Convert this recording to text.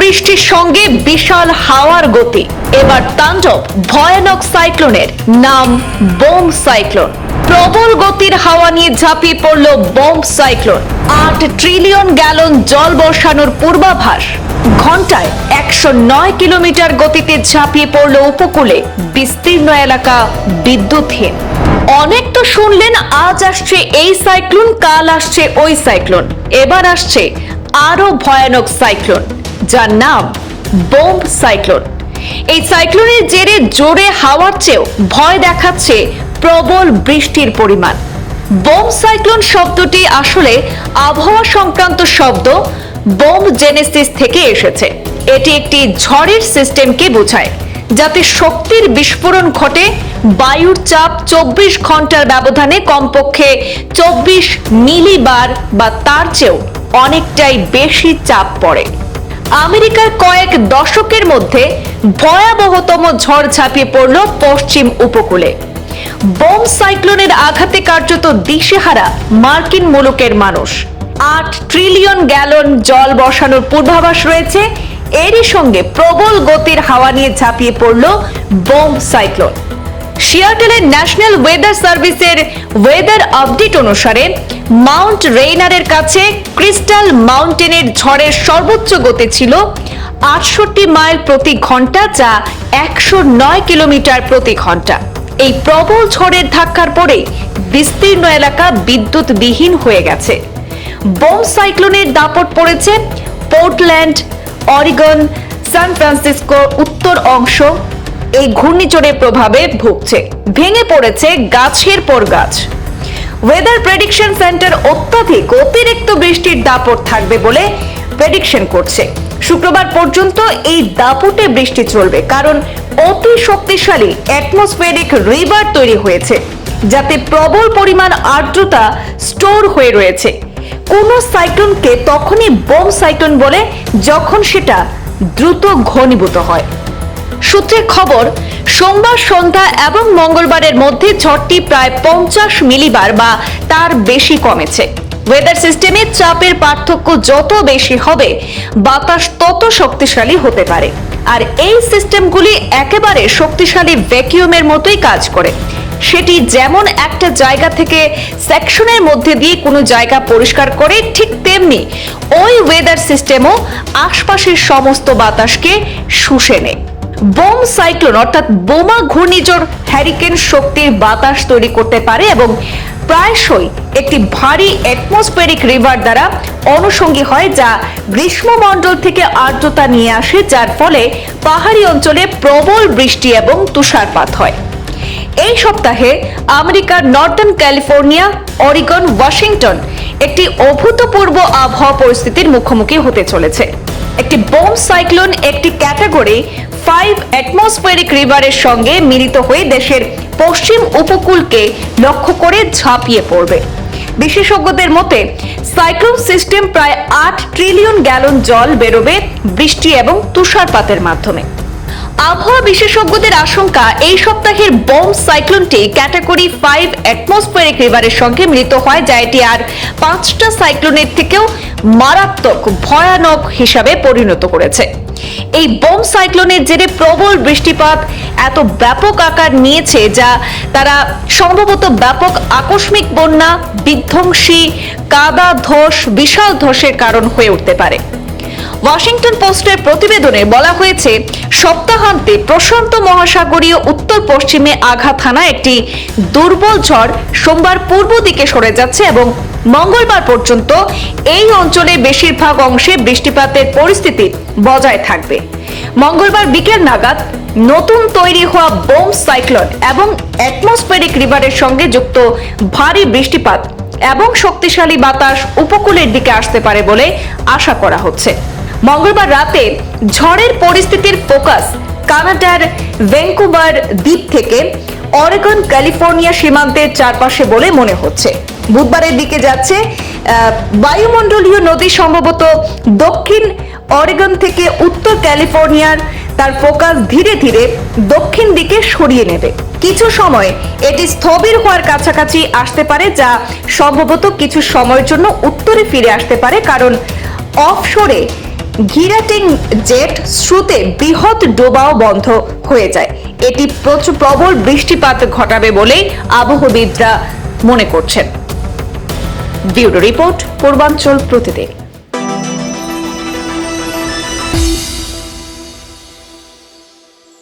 বৃষ্টির সঙ্গে বিশাল হাওয়ার গতি। এবার তাণ্ডব ভয়ানক সাইক্লোনের নাম বোম সাইক্লোন। প্রবল গতির হাওয়া নিয়ে ঝাঁপিয়ে পড়ল বোম সাইক্লোন। আট ট্রিলিয়ন গ্যালন জল বর্ষানোর পূর্বাভাস। ঘন্টায় একশো নয় কিলোমিটার গতিতে ঝাঁপিয়ে পড়ল উপকূলে বিস্তীর্ণ এলাকা বিদ্যুৎহীন। অনেক তো শুনলেন, আজ আসছে এই সাইক্লোন, কাল আসছে ওই সাইক্লোন। এবার আসছে আরও ভয়ানক সাইক্লোন। যার নাম বোম্ব সাইক্লোন। এই সাইক্লোনের জেরে জোরে হাওয়ার চেয়েও ভয় দেখাচ্ছে প্রবল বৃষ্টির পরিমাণ। বোম সাইক্লোন শব্দটি আসলে আবহাওয়া সংক্রান্ত শব্দ বোম জেনেসিস থেকে এসেছে। এটি একটি ঝড়ের সিস্টেমকে বোঝায়, যাতে শক্তির বিস্ফোরণ ঘটে, বায়ুর চাপ চব্বিশ ঘণ্টার ব্যবধানে কমপক্ষে চব্বিশ মিলিবার বা তার চেয়েও অনেকটাই বেশি চাপ পড়ে। আমেরিকার কয়েক দশকের মধ্যে ভয়াবহতম ঝড় ঝাঁপিয়ে পড়ল পশ্চিম উপকূলে। বোম সাইক্লোনের আঘাতে কার্যত দিশেহারা মার্কিন মুলুকের মানুষ। আট ট্রিলিয়ন গ্যালন জল বসানোর পূর্বাভাস রয়েছে। এরই সঙ্গে প্রবল গতির হাওয়া নিয়ে ঝাঁপিয়ে পড়ল বোম সাইক্লোন। সিয়াটেলের ন্যাশনাল ওয়েদার সার্ভিসের ওয়েদার আপডেট অনুসারে মাউন্ট রেইনারের কাছে ক্রিস্টাল মাউন্টেনের ঝড়ের সর্বোচ্চ গতি ছিল আটষট্টি মাইল প্রতি ঘণ্টা যা একশো নয় কিলোমিটার প্রতি ঘণ্টা। এই প্রবল ঝড়ের ধাক্কার পরে বিস্তীর্ণ এলাকা বিদ্যুৎবিহীন হয়ে গেছে। বোম সাইক্লোনের দাপট পড়েছে পোর্টল্যান্ড, অরিগন, সান ফ্রান্সিসকোর উত্তর অংশ এই ঘূর্ণিঝড়ের প্রভাবে ভুগছে। ভেঙে পড়েছে গাছের পর গাছ। ওয়েদার প্রেডিকশন সেন্টার অত্যাধিক অতিরিক্ত বৃষ্টির দাপট থাকবে বলে প্রেডিকশন করছে। শুক্রবার পর্যন্ত এই দাপটে বৃষ্টি চলবে, কারণ অতি শক্তিশালী অ্যাটমসফেরিক রিভার তৈরি হয়েছে, যাতে প্রবল পরিমাণ আর্দ্রতা স্টোর হয়ে রয়েছে। কোন সাইক্লোনকে তখনই বোম সাইক্লোন বলে, যখন সেটা দ্রুত ঘনীভূত হয়। সূত্রের খবর, সোমবার সন্ধ্যা এবং মঙ্গলবারের মধ্যে ঝড়টি প্রায় পঞ্চাশ মিলিবার বা তার বেশি কমেছে। ওয়েদার সিস্টেমে চাপের পার্থক্য যত বেশি হবে, বাতাস তত শক্তিশালী হতে পারে। আর এই সিস্টেমগুলি একেবারে শক্তিশালী ভ্যাকিউমের মতোই কাজ করে। সেটি যেমন একটা জায়গা থেকে সেকশনের মধ্যে দিয়ে কোনো জায়গা পরিষ্কার করে, ঠিক তেমনি ওই ওয়েদার সিস্টেমও আশপাশের সমস্ত বাতাসকে শুষে নেয়। বোম সাইক্লোন, অর্থাৎ বোমা ঘূর্ণিঝড় হ্যারিকেন শক্তির বাতাস তৈরি করতে পারে এবং প্রায়শই একটি ভারী অ্যাটমসফেরিক রিভার দ্বারা অনুষঙ্গী হয় যা গ্রীষ্মমণ্ডল থেকে আর্দ্রতা নিয়ে আসে, যার ফলে পাহাড়ি অঞ্চলে প্রবল বৃষ্টি এবং তুষারপাত হয়। এই সপ্তাহে আমেরিকার নর্দার্ন ক্যালিফোর্নিয়া, অরিগন, ওয়াশিংটন একটি অভূতপূর্ব আবহাওয়া পরিস্থিতির মুখোমুখি হতে চলেছে। একটি বোম সাইক্লোন একটি ক্যাটাগরি ফাইভ অ্যাটমসফেরিক রিভারের সঙ্গে মিলিত হয়ে দেশের পশ্চিম উপকূলকে লক্ষ্য করে ঝাঁপিয়ে পড়বে। বিশেষজ্ঞদের মতে, সাইক্লোন সিস্টেম প্রায় আট ট্রিলিয়ন গ্যালন জল বেরোবে বৃষ্টি এবং তুষারপাতের মাধ্যমে। আবহাওয়া বিশেষজ্ঞদের আশঙ্কা, এই সপ্তাহের বোম সাইক্লোনটি ক্যাটাগরি ফাইভ অ্যাটমসফিয়ারিক রিভারের সঙ্গে মিলিত হয়, যা এটি আর পাঁচটা সাইক্লোনের থেকেও মারাত্মক, ভয়ানক হিসাবে পরিণত করেছে। এই বোম সাইক্লোনের জেরে প্রবল বৃষ্টিপাত এত ব্যাপক আকার নিয়েছে, যা তারা সম্ভবত ব্যাপক আকস্মিক বন্যা, বিধ্বংসী, কাদা, ধস, বিশাল ধসের কারণ হয়ে উঠতে পারে। ওয়াশিংটন পোস্টের প্রতিবেদনে বলা হয়েছে, সপ্তাহান্তে প্রশান্ত মহাসাগরীয় উত্তর পশ্চিমে আঘাত হানা একটি দুর্বল ঝড় সোমবার পূর্ব দিকে সরে যাচ্ছে এবং মঙ্গলবার পর্যন্ত এই অঞ্চলে বেশিরভাগ অংশে বৃষ্টিপাতের পরিস্থিতি বজায় থাকবে। মঙ্গলবার বিকেল নাগাদ নতুন তৈরি হওয়া বোম সাইক্লোন এবং অ্যাটমসফেরিক রিভারের সঙ্গে যুক্ত ভারী বৃষ্টিপাত এবং শক্তিশালী বাতাস উপকূলের দিকে আসতে পারে বলে আশা করা হচ্ছে। মঙ্গলবার রাতে ঝড়ের পরিস্থিতির ফোকাস কানাডার ভ্যাঙ্কুভার দ্বীপ থেকে অরেগন, ক্যালিফোর্নিয়া সীমান্তের চারপাশে বলে মনে হচ্ছে। বুধবারের দিকে যাচ্ছে বায়ুমণ্ডলীয় নদী সম্ভবত দক্ষিণ অরেগন থেকে উত্তর ক্যালিফোর্নিয়ার। তার ফোকাস ধীরে ধীরে দক্ষিণ দিকে সরিয়ে নেবে। কিছু সময় এটি স্থবির হওয়ার কাছাকাছি আসতে পারে, যা সম্ভবত কিছু সময়ের জন্য উত্তরে ফিরে আসতে পারে, কারণ অফশোরে ঘিরাটিং জেট স্রোতে বৃহৎ ডোবাও বন্ধ হয়ে যায়। এটি প্রচুর প্রবল বৃষ্টিপাত ঘটাবে বলেই আবহবিদরা মনে করছেন। ব্যুরো রিপোর্ট, পূর্বাঞ্চল প্রতিদিন।